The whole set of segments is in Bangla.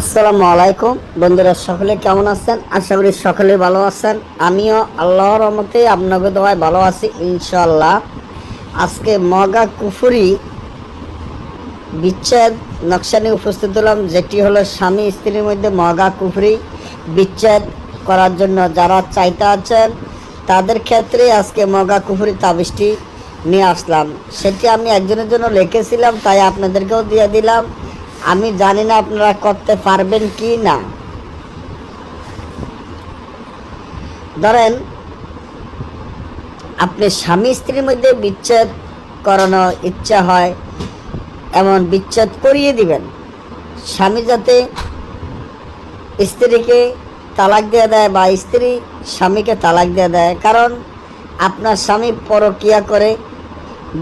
আসসালামু আলাইকুম। বন্ধুরা, সকলে কেমন আছেন? আশা করি সকলে ভালো আছেন। আমিও আল্লাহর রহমতে আপনাকে দোয়ায় ভালো আছি ইনশাল্লাহ আজকে মগা কুফুরি বিচ্ছেদ নকশা নিয়ে উপস্থিত হলাম, যেটি হলো স্বামী স্ত্রীর মধ্যে মগা কুফুরি বিচ্ছেদ করার জন্য। যারা চাইতে আছেন, তাদের ক্ষেত্রে আজকে মগা কুফুরি তাবিজটি নিয়ে আসলাম। সেটি আমি একজনের জন্য লিখেছিলাম, তাই আপনাদেরকেও দিয়ে দিলাম। আমি জানি না আপনারা করতে পারবেন কি না। ধরেন, আপনি স্বামী স্ত্রীর মধ্যে বিচ্ছেদ করানো ইচ্ছা হয়, এমন বিচ্ছেদ করিয়ে দিবেন। স্বামী যাতে স্ত্রীকে তালাক দিয়ে দেয় বা স্ত্রী স্বামীকে তালাক দিয়ে দেয়, কারণ আপনার স্বামী পরকিয়া করে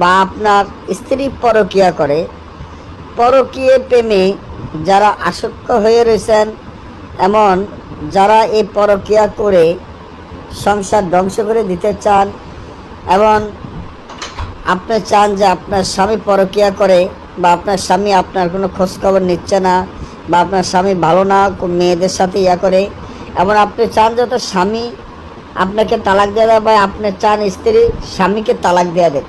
বা আপনার স্ত্রী পরকিয়া করে পরকীয় প্রেমে যারা আসক্ত হয়ে রয়েছেন, এমন যারা এই পরকিয়া করে সংসার ধ্বংস করে দিতে চান, এবং আপনি চান যে আপনার স্বামী পরকিয়া করে, বা আপনার স্বামী আপনার কোনো খোঁজখবর নিচ্ছে না, বা আপনার স্বামী ভালো না মেয়েদের সাথে ইয়া করে, এমন আপনি চান যে তো স্বামী আপনাকে তালাক দেওয়া দেয়, বা আপনি চান স্ত্রী স্বামীকে তালাক দেওয়া দেয়।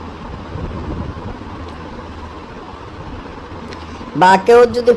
বা কেউ যদি